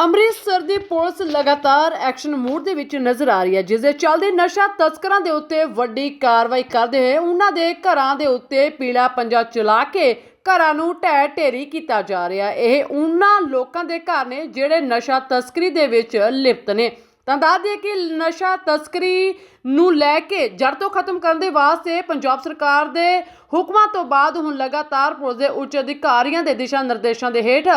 ਅੰਮ੍ਰਿਤਸਰ ਦੀ ਪੁਲਿਸ ਲਗਾਤਾਰ action mood ਦੇ ਵਿੱਚ ਨਜ਼ਰ ਆ ਰਹੀ ਹੈ, ਜਿਸ ਦੇ ਚੱਲਦੇ ਨਸ਼ਾ ਤਸਕਰਾਂ ਦੇ ਉੱਤੇ ਵੱਡੀ ਕਾਰਵਾਈ ਕਰਦੇ ਹੋਏ ਉਹਨਾਂ ਦੇ ਘਰਾਂ ਦੇ ਉੱਤੇ ਪੀਲਾ ਪੰਜਾ ਚਲਾ ਕੇ ਘਰਾਂ ਨੂੰ ਢਹਿ ਢੇਰੀ ਕੀਤਾ ਜਾ ਰਿਹਾ ਇਹ ਉਹਨਾਂ ਲੋਕਾਂ ਦੇ ਘਰ ਨੇ ਜਿਹੜੇ ਨਸ਼ਾ ਤਸਕਰੀ ਦੇ ਵਿੱਚ ਲਿਪਤ ਨੇ। ਤਾਂ ਦੱਸ ਦਈਏ ਕਿ ਨਸ਼ਾ ਤਸਕਰੀ ਨੂੰ ਲੈ ਕੇ ਜੜ ਤੋਂ ਖਤਮ ਕਰਨ ਦੇ ਵਾਸਤੇ ਪੰਜਾਬ ਸਰਕਾਰ ਦੇ ਹੁਕਮਾਂ ਤੋਂ ਬਾਅਦ ਹੁਣ ਲਗਾਤਾਰ ਪੁਲਿਸ ਦੇ ਉੱਚ ਅਧਿਕਾਰੀਆਂ ਦੇ ਦਿਸ਼ਾ ਨਿਰਦੇਸ਼ਾਂ ਦੇ ਹੇਠ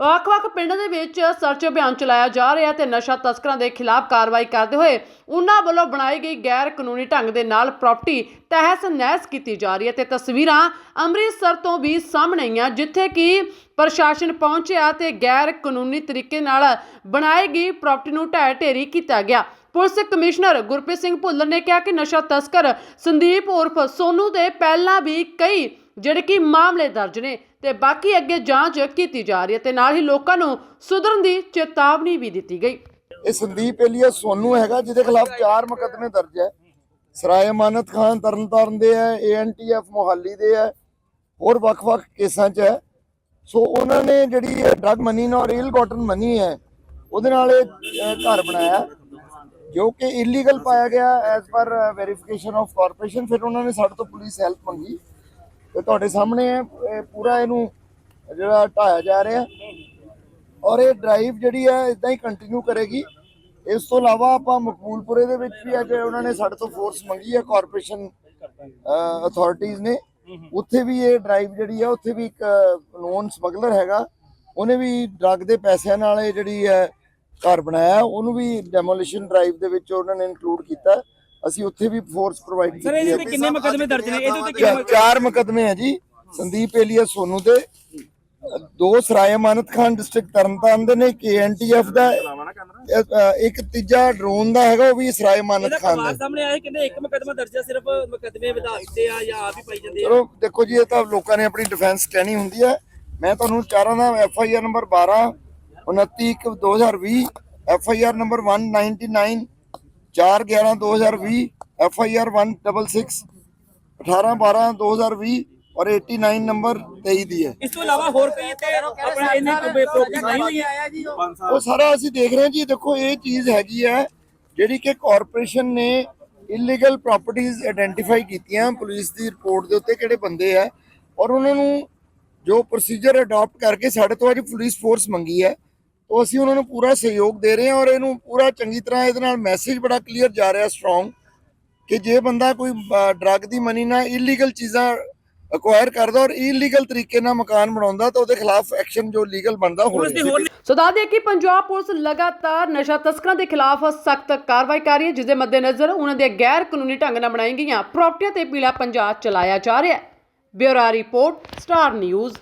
ਵੱਖ-ਵੱਖ ਪਿੰਡਾਂ ਦੇ ਵਿੱਚ ਸਰਚ ਅਭਿਆਨ ਚਲਾਇਆ ਜਾ ਰਿਹਾ ਤੇ ਨਸ਼ਾ ਤਸਕਰਾਂ ਦੇ ਖਿਲਾਫ ਕਾਰਵਾਈ ਕਰਦੇ ਹੋਏ ਉਹਨਾਂ ਵੱਲੋਂ ਬਣਾਈ ਗਈ ਗੈਰ ਕਾਨੂੰਨੀ ਢੰਗ ਦੇ ਨਾਲ ਪ੍ਰਾਪਰਟੀ ਤਹਿਸ ਨਹਿਸ ਕੀਤੀ ਜਾ ਰਹੀ ਹੈ ਤੇ ਤਸਵੀਰਾਂ ਅੰਮ੍ਰਿਤਸਰ ਤੋਂ ਵੀ ਸਾਹਮਣੇ ਆਈਆਂ, ਜਿੱਥੇ ਕਿ ਪ੍ਰਸ਼ਾਸਨ ਪਹੁੰਚਿਆ ਤੇ ਗੈਰ ਕਾਨੂੰਨੀ ਤਰੀਕੇ ਨਾਲ ਬਣਾਈ ਗਈ ਪ੍ਰਾਪਰਟੀ ਨੂੰ ਢਹਿ ਢੇਰੀ ਕੀਤਾ ਗਿਆ। ਪੁਲਿਸ ਕਮਿਸ਼ਨਰ ਗੁਰਪ੍ਰੀਤ ਸਿੰਘ ਭੁੱਲਰ ਨੇ ਕਿਹਾ ਕਿ ਨਸ਼ਾ ਤਸਕਰ ਸੰਦੀਪ ਉਰਫ ਸੋਨੂ ਦੇ ਪਹਿਲਾਂ ਵੀ ਕਈ ਜਿਹੜੇ ਕਿ ਮਾਮਲੇ ਦਰਜ ਨੇ ਤੇ ਬਾਕੀ ਅੱਗੇ ਜਾਂਚ ਕੀਤੀ ਜਾ ਰਹੀ ਹੈ ਤੇ ਨਾਲ ਹੀ ਲੋਕਾਂ ਨੂੰ ਸੁਧਰਨ ਦੀ ਚੇਤਾਵਨੀ ਵੀ ਦਿੱਤੀ ਗਈ। ਇਹ ਸੰਦੀਪ ਏਲੀਆ ਸੋਨੂ ਹੈਗਾ, ਜਿਹਦੇ ਖਿਲਾਫ ਚਾਰ ਮੁਕੱਦਮੇ ਦਰਜ ਹੈ। ਸਰਾਏ ਅਮਾਨਤ ਖਾਨ, ਤਰਨਤਾਰਨ ਦੇ ਹੈ ਏਐਨਟੀਐਫ ਮੋਹਾਲੀ ਦੇ ਹੈ, ਹੋਰ ਵੱਖ-ਵੱਖ ਕੇਸਾਂ 'ਚ ਹੈ। ਸੋ ਉਹਨਾਂ ਨੇ ਜਿਹੜੀ ਡਰਗ ਮਨੀ ਨਾਲ ਰੀਲ ਕਾਟਨ ਮਨੀ ਹੈ, ਉਹਦੇ ਨਾਲ ਇਹ ਘਰ ਬਣਾਇਆ। ਜੋ ਕਿ ਇਲੀਗਲ ਪਾਇਆ ਗਿਆ as per verification of corporation ਫਿਰ ਉਹਨਾਂ ਨੇ ਸਾਡੇ ਤੋਂ ਪੁਲਿਸ ਹੈਲਪ ਮੰਗੀ। ਤੇ ਤੁਹਾਡੇ ਸਾਹਮਣੇ ਹੈ ਪੂਰਾ ਇਹਨੂੰ ਜਿਹੜਾ ਢਾਇਆ ਜਾ ਰਿਹਾ। ਔਰ ਇਹ ਡਰਾਈਵ ਜਿਹੜੀ ਹੈ ਇਦਾਂ ਹੀ ਕੰਟੀਨਿਊ ਕਰੇਗੀ। ਇਸ ਤੋਂ ਇਲਾਵਾ ਆਪਾਂ ਮਕਬੂਲਪੁਰੇ ਦੇ ਵਿੱਚ ਵੀ ਅੱਜ ਉਹਨਾਂ ਨੇ ਸਾਡੇ ਤੋਂ ਫੋਰਸ ਮੰਗੀ ਹੈ ਕਾਰਪੋਰੇਸ਼ਨ ਅਥਾਰਟੀਆਂ ਨੇ। ਉੱਥੇ ਵੀ ਇਹ ਡਰਾਈਵ ਜਿਹੜੀ ਹੈ, ਉੱਥੇ ਵੀ ਇੱਕ ਨੋਨ ਸਮਗਲਰ ਹੈਗਾ। ਉਹਨੇ ਵੀ ਡਰੱਗ ਦੇ ਪੈਸਿਆਂ ਨਾਲ ਇਹ ਜਿਹੜੀ ਹੈ ਘਰ ਬਣਾਇਆ ਉਹਨੂੰ ਵੀ ਡੈਮੋਲੀਸ਼ਨ ਡਰਾਈਵ ਦੇ ਵਿੱਚ ਉਹਨਾਂ ਨੇ ਇਨਕਲੂਡ ਕੀਤਾ। ਅਸੀਂ ਉੱਥੇ ਵੀ ਫੋਰਸ ਪ੍ਰੋਵਾਈਡ ਕੀਤੀ ਸਰ ਇਹਦੇ ਤੇ ਕਿੰਨੇ ਮੁਕਦਮੇ ਦਰਜ ਨੇ? ਇਹਦੇ ਤੇ ਕਿੰਨੇ ਚਾਰ ਮੁਕਦਮੇ ਹੈ ਜੀ ਸੰਦੀਪ ਏਲੀਆ ਸੋਨੂ ਦੇ ਦੋ ਸਰਾਏ ਅਮਾਨਤ ਖਾਨ ਡਿਸਟ੍ਰਿਕਟ ਤਰਨਤਾਰਨ ਦੇ ਨੇ ਕੇਐਨਟੀਐਫ ਦਾ ਇੱਕ ਤੀਜਾ ਡਰੋਨ ਦਾ ਹੈਗਾ ਉਹ ਵੀ ਸਰਾਏ ਇਹਦਾ ਖਾਨ ਦਾ। ਸਾਹਮਣੇ ਆਇਆ ਕਹਿੰਦੇ ਇੱਕ ਮੁਕਦਮਾ ਦਰਜ ਹੈ ਸਿਰਫ ਮੁਕਦਮੇ ਵਧਾ ਦਿੱਤੇ ਆ ਜਾਂ ਆਪ ਹੀ ਪਾਈ ਜਾਂਦੇ ਆ। ਚਲੋ ਦੇਖੋ ਜੀ ਇਹ ਤਾਂ ਲੋਕਾਂ ਨੇ ਆਪਣੀ ਡਿਫੈਂਸ ਕਹਿਣੀ ਹੁੰਦੀ ਹੈ। ਮੈਂ ਤੁਹਾਨੂੰ ਚਾਰਾਂ ਦਾ F I R number 12 29 1 2020 F I R number 199 4 11 2020 F I R 166 18 12 2020 ਔਰ 89 ਨੰਬਰ 23 ਦੀ ਹੈ। ਇਸ ਤੋਂ ਇਲਾਵਾ ਹੋਰ ਕੋਈ ਤੇ ਆਪਣਾ ਇਹਨੇ ਪ੍ਰੋਪਰਟੀ ਬਣਾਈ ਹੋਈ ਹੈ ਉਹ। ਸਾਰਾ ਅਸੀਂ ਦੇਖ ਰਹੇ ਹਾਂ ਜੀ ਦੇਖੋ ਇਹ ਚੀਜ਼ ਹੈਗੀ ਹੈ ਜਿਹੜੀ ਕਿ ਕਾਰਪੋਰੇਸ਼ਨ ਨੇ ਇਲੀਗਲ ਪ੍ਰਾਪਰਟੀਆਂ ਆਇਡੈਂਟੀਫਾਈ ਕੀਤੀਆਂ ਪੁਲਿਸ ਦੀ ਰਿਪੋਰਟ ਦੇ ਉੱਤੇ ਕਿਹੜੇ ਬੰਦੇ ਆ ਔਰ ਉਹਨਾਂ ਨੂੰ ਜੋ ਪ੍ਰੋਸੀਜਰ ਅਡਾਪਟ ਕਰਕੇ ਸਾਡੇ ਤੋਂ ਅੱਜ ਪੁਲਿਸ ਫੋਰਸ ਮੰਗੀ ਹੈ ਤਾਂ ਅਸੀਂ ਉਹਨਾਂ ਨੂੰ ਪੂਰਾ ਸਹਿਯੋਗ ਦੇ ਰਹੇ ਹਾਂ ਔਰ ਇਹਨੂੰ ਪੂਰਾ ਚੰਗੀ ਤਰ੍ਹਾਂ ਇਹਦੇ ਨਾਲ ਮੈਸੇਜ ਬੜਾ ਕਲੀਅਰ ਜਾ ਰਿਹਾ ਸਟਰੋਂਗ ਕਿ ਜੇ ਬੰਦਾ ਕੋਈ ਡਰੱਗ ਦੀ ਮਨੀ ਨਾਲ ਇਲੀਗਲ ਚੀਜ਼ਾਂ ਅਕਵਾਇਰ ਕਰਦਾ ਔਰ ਇਲੀਗਲ ਤਰੀਕੇ ਨਾਲ ਮਕਾਨ ਬਣਾਉਂਦਾ ਤਾਂ ਉਹਦੇ ਖਿਲਾਫ ਐਕਸ਼ਨ ਜੋ ਲੀਗਲ ਬਣਦਾ ਹੋਵੇ ਸੋ ਦੱਸ ਦਈਏ ਕਿ ਪੰਜਾਬ ਪੁਲਿਸ ਲਗਾਤਾਰ ਨਸ਼ਾ ਤਸਕਰਾਂ ਦੇ ਖਿਲਾਫ ਸਖਤ ਕਾਰਵਾਈ ਕਰ ਰਹੀ ਹੈ ਜਿਸ ਦੇ ਮੱਦੇਨਜ਼ਰ ਉਹਨਾਂ ਦੇ ਗੈਰ ਕਾਨੂੰਨੀ ਢੰਗ ਨਾਲ ਬਣਾਈ ਗਈਆਂ ਪ੍ਰਾਪਰਟੀਆਂ ਤੇ ਪੀਲਾ ਪੰਜਾ ਚਲਾਇਆ ਜਾ ਰਿਹਾ ਹੈ। Bureau report Star news.